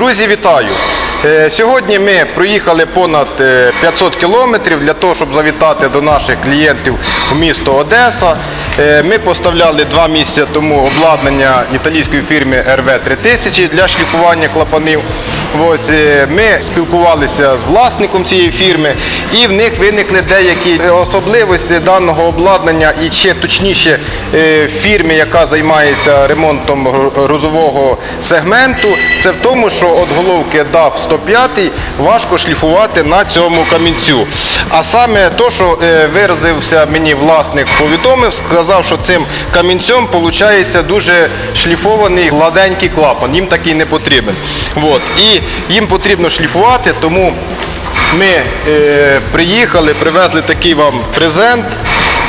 Друзі, вітаю! Е, Сьогодні ми проїхали понад е, 500 кілометрів для того, щоб завітати до наших клієнтів у місто Одеса. Е, Ми поставляли два місяці тому обладнання італійської фірми RV3000 для шліфування клапанів. Ось, е, ми спілкувалися з власником цієї фірми, і в них виникли деякі особливості даного обладнання, і ще точніше е, фірми, яка займається ремонтом гру- грузового сегменту, це в тому, що от головки DAF 105 важко шліфувати на цьому камінцю. А саме то, що е, виразився мені власник, повідомив, сказав, що цим камінцем виходить дуже шліфований гладенький клапан. Їм такий не потрібен. От. І їм потрібно шліфувати, тому ми е, приїхали, привезли такий вам презент.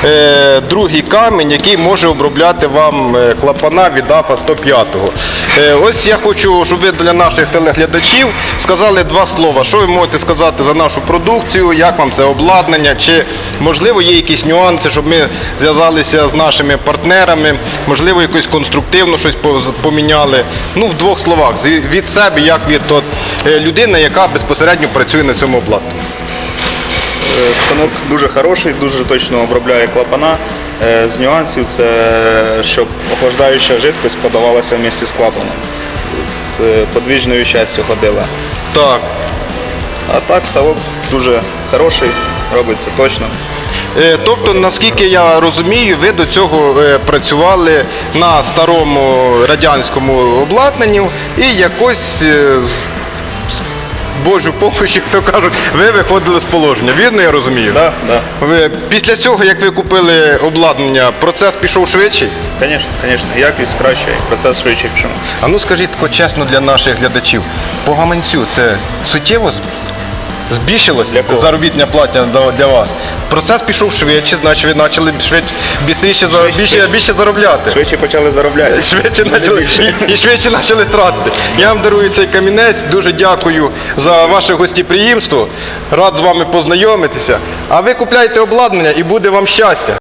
Е, другий камінь, який може обробляти вам е, клапана від АФА 105. Е, ось я хочу, щоб ви для наших телеглядачів сказали два слова. Що ви можете сказати за нашу продукцію, як вам це обладнання, чи можливо є якісь нюанси, щоб ми зв'язалися з нашими партнерами, можливо, якось конструктивно щось поміняли. Ну, в двох словах, від себе, як від от, людини, яка безпосередньо працює на цьому обладнанні. Е, Станок дуже хороший, дуже точно обробляє клапана. Е, З нюансів це щоб охлаждаюча жидкость подавалася в місті з клапаном. З подвіжною частю ходила. Так. А так ставок дуже хороший, робиться точно. Е, Тобто, наскільки я розумію, ви до цього працювали на старому радянському обладнанні і якось Божу помощь, як то кажуть, ви виходили з положення. Вірно я розумію? Да, да. Ви, після цього, як ви купили обладнання, процес пішов швидший? Звісно, звісно, якість краще, процес швидше пішов. А ну скажіть чесно для наших глядачів, по гаманцю це суттєво з- збільшилось заробітня платня для вас? Процес пішов швидше, значить ви почали швидше, Швидше, більше, більше заробляти. Швидше почали заробляти. Швидше почали, і, і швидше почали тратити. Я вам дарую цей камінець. Дуже дякую за ваше гостєприємство. Рад з вами познайомитися. А ви купляйте обладнання і буде вам щастя.